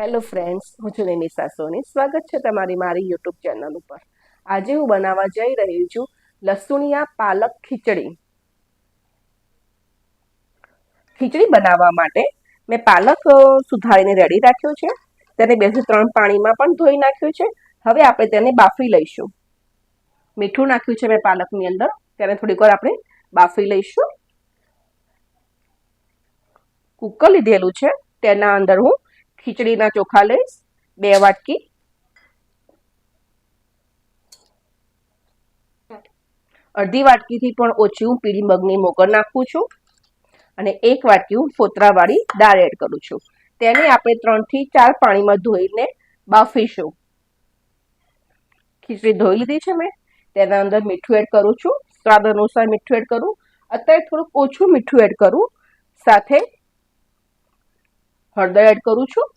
Hello friends હું છું નિમિષા સોની. સ્વાગત છે તમારી મારી યુટ્યુબ ચેનલ ઉપર. આજે હું બનાવવા જઈ રહી છું લસુણિયા પાલક ખીચડી. ખીચડી બનાવવા માટે મેં પાલક સુધારીને રેડી રાખ્યો છે. તેને બેથી ત્રણ પાણીમાં પણ ધોઈ નાખ્યું છે. હવે આપણે તેને બાફી લઈશું. મીઠું નાખ્યું છે મેં પાલકની અંદર. તેને થોડીક વાર આપણે બાફી લઈશું. કુકર લીધેલું છે. તેના અંદર હું ખીચડીના ચોખા લઈશ, બે વાટકી. અડધી વાટકીથી પણ ઓછી હું પીળી મગની મોગર નાખું છું અને એક વાટકી હું ફોતરાવાળી દાળ એડ કરું છું. તેને આપણે ત્રણથી ચાર પાણીમાં ધોઈને બાફીશું. ખીચડી ધોઈ લીધી છે મેં, તેના અંદર મીઠું એડ કરું છું, સ્વાદ અનુસાર મીઠું એડ કરું, અત્યારે થોડુંક ઓછું મીઠું એડ કરું, સાથે હળદર એડ કરું છું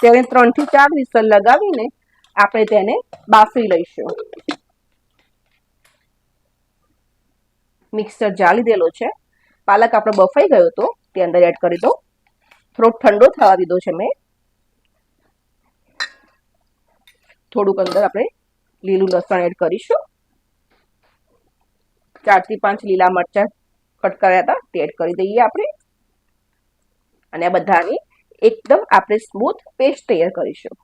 તેને ત્રણથી ચાર વિસલ લગાવીને આપણે તેને બાફી લઈશું. મિક્સર જાળી દેલો છે. પાલક આપણો બફાઈ ગયો હતો, તે અંદર એડ કરી દો થોડોક ઠંડો થવા દીધો છે મેં. થોડુંક અંદર આપણે લીલું લસણ એડ કરીશું. ચારથી પાંચ લીલા મરચાં કટ કર્યા હતા, તે એડ કરી દઈએ આપણે. અને આ બધાની એકદમ આપણે સ્મૂથ પેસ્ટ તૈયાર કરીશું.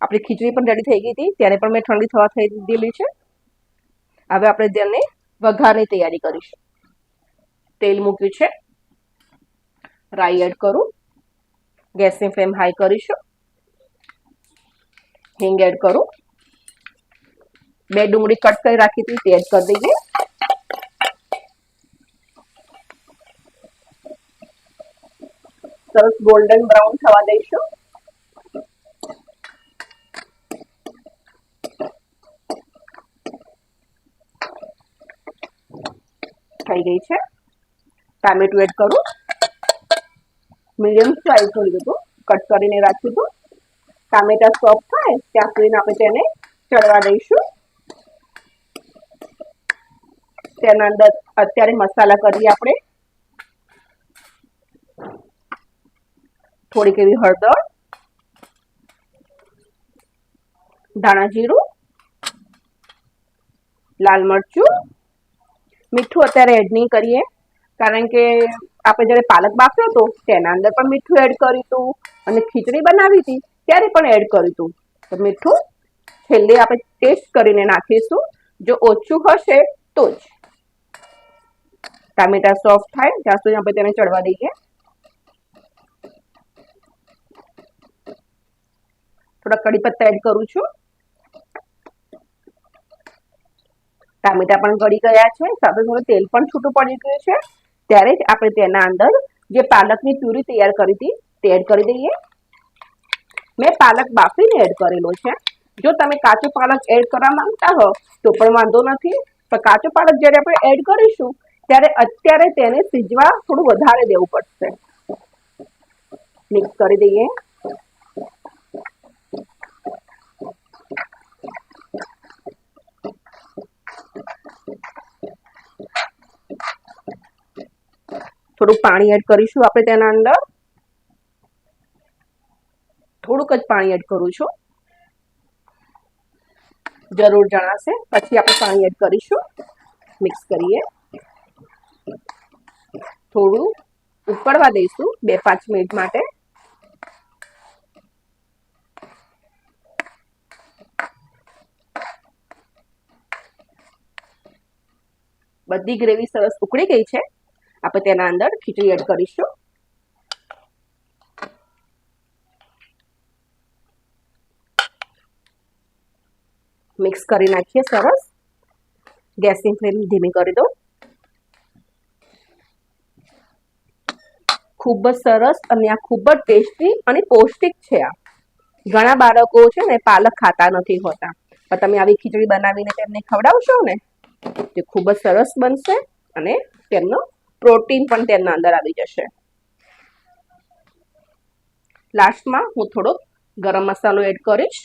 આપણી ખીચડી પણ રેડી થઈ ગઈ હતી. ત્યારે પણ મેં ઠંડી થવા થઈ દીધેલી છે. હવે આપણે તેને વઘારની તૈયારી કરીશું. તેલ મૂક્યું છે. રાઈ એડ કરું. ગેસની ફ્લેમ હાઈ કરીશું. હિંગ એડ કરું. બે ડુંગળી કટ કરી રાખી હતી, તે એડ કરી દઈએ. સરસ ગોલ્ડન બ્રાઉન થવા દઈશું. થઈ ગઈ છે. ટામેટું એડ કરું. મીડિયમ સાઈઝ કરી દીધું કટ કરીને રાખ્યું હતું ટામેટા સોફ્ટ થાય, ત્યાં સુધીને આપણે તેને ચડવા દઈશું. તેના અંદર અત્યારે મસાલા કરીએ આપણે. થોડીક એવી હળદર, ધાણા જીરું, લાલ મરચું. મીઠું અત્યારે એડ નહીં કરીએ, કારણ કે આપણે જ્યારે પાલક બાફ્યો હતો, તેના અંદર પણ મીઠું એડ કર્યું હતું અને ખીચડી બનાવી હતી, ત્યારે પણ એડ કર્યું હતું. તો મીઠું છેલ્લે આપણે ટેસ્ટ કરીને નાખીશું. જો ઓછું હશે તો જ. ટામેટા સોફ્ટ થાય ત્યાં સુધી આપણે તેને ચડવા દઈએ. થોડા કડી પત્તા એડ કરું છું. ટામેટા પણ ગળી ગયા છે, સાથે થોડું તેલ પણ છૂટું પડી ગયું છે. ત્યારે જ આપણે તેના અંદર જે પાલકની પ્યુરી તૈયાર કરી હતી તે એડ કરી દઈએ. મેં પાલક બાફીને એડ કરેલો છે. જો તમે કાચો પાલક એડ કરવા માંગતા હો, તો પણ વાંધો નથી. પણ કાચો પાલક જ્યારે આપણે એડ કરીશું, ત્યારે અત્યારે તેને સીજવા થોડું વધારે દેવું પડશે. મિક્સ કરી દઈએ. થોડું પાણી એડ કરીશું આપણે તેના અંદર. થોડુંક જ પાણી એડ કરું છું. જરૂર જણાશે. પછી આપણે પાણી એડ કરીશું. મિક્સ કરીએ. થોડું ઉકળવા દઈશું બે પાંચ મિનિટ માટે. બધી ગ્રેવી સરસ ઉકળી ગઈ છે. આપણે તેના અંદર ખીચડી એડ કરીશું. મિક્સ કરી નાખીએ સરસ. ગેસની ફ્લેમ ધીમી કરી દો. ખૂબ જ સરસ અને આ ખૂબ જ ટેસ્ટી અને પૌષ્ટિક છે આ. ઘણા બાળકો છે ને પાલક ખાતા નથી હોતા. પણ તમે આવી ખીચડી બનાવીને તેમને ખવડાવશો ને, તે ખૂબ જ સરસ બનશે અને તેમનો પ્રોટીન પણ તેના અંદર આવી જશે. લાસ્ટમાં હું થોડો ગરમ મસાલો એડ કરીશ.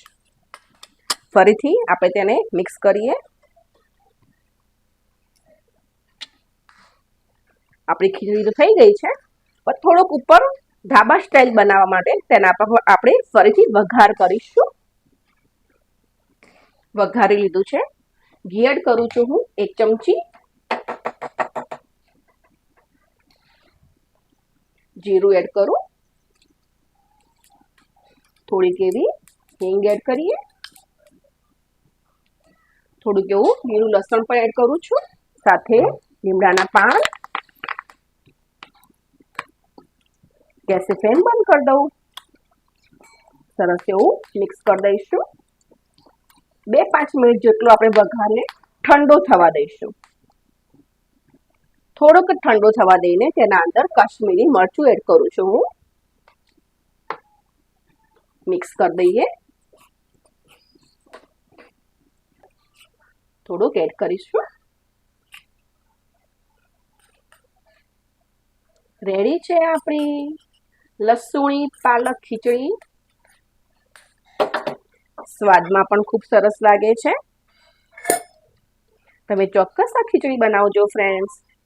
ફરીથી આપણે તેને મિક્સ કરીએ. આપણી ખીચડી તો થઈ ગઈ છે, પણ થોડોક ઉપર ઢાબા સ્ટાઇલ બનાવવા માટે તેના પર આપણે ફરીથી વઘાર કરીશું. વઘારી લીધું છે. ઘી એડ કરું છું હું એક ચમચી. જીરું એડ કરું. થોડીક એવી હિંગ એડ કરીએ. થોડુંક એવું લીલું લસણ પણ એડ કરું છું. સાથે લીમડાના પાન. ગેસે ફેન બંધ કરી દઉં. સરસ એવું મિક્સ કરી દઈશું. બે પાંચ મિનિટ જેટલો આપણે વઘારને ઠંડો થવા દઈશું. થોડોક ઠંડો થવા દઈને તેના અંદર કાશ્મીરી મરચું એડ કરું છું હું. મિક્સ કરી દઈએ. થોડુંક એડ કરીશું. રેડી છે આપણી લસુણી, પાલક, ખીચડી. સ્વાદમાં પણ ખૂબ સરસ લાગે છે. તમે ચોક્કસ આ ખીચડી બનાવજો friends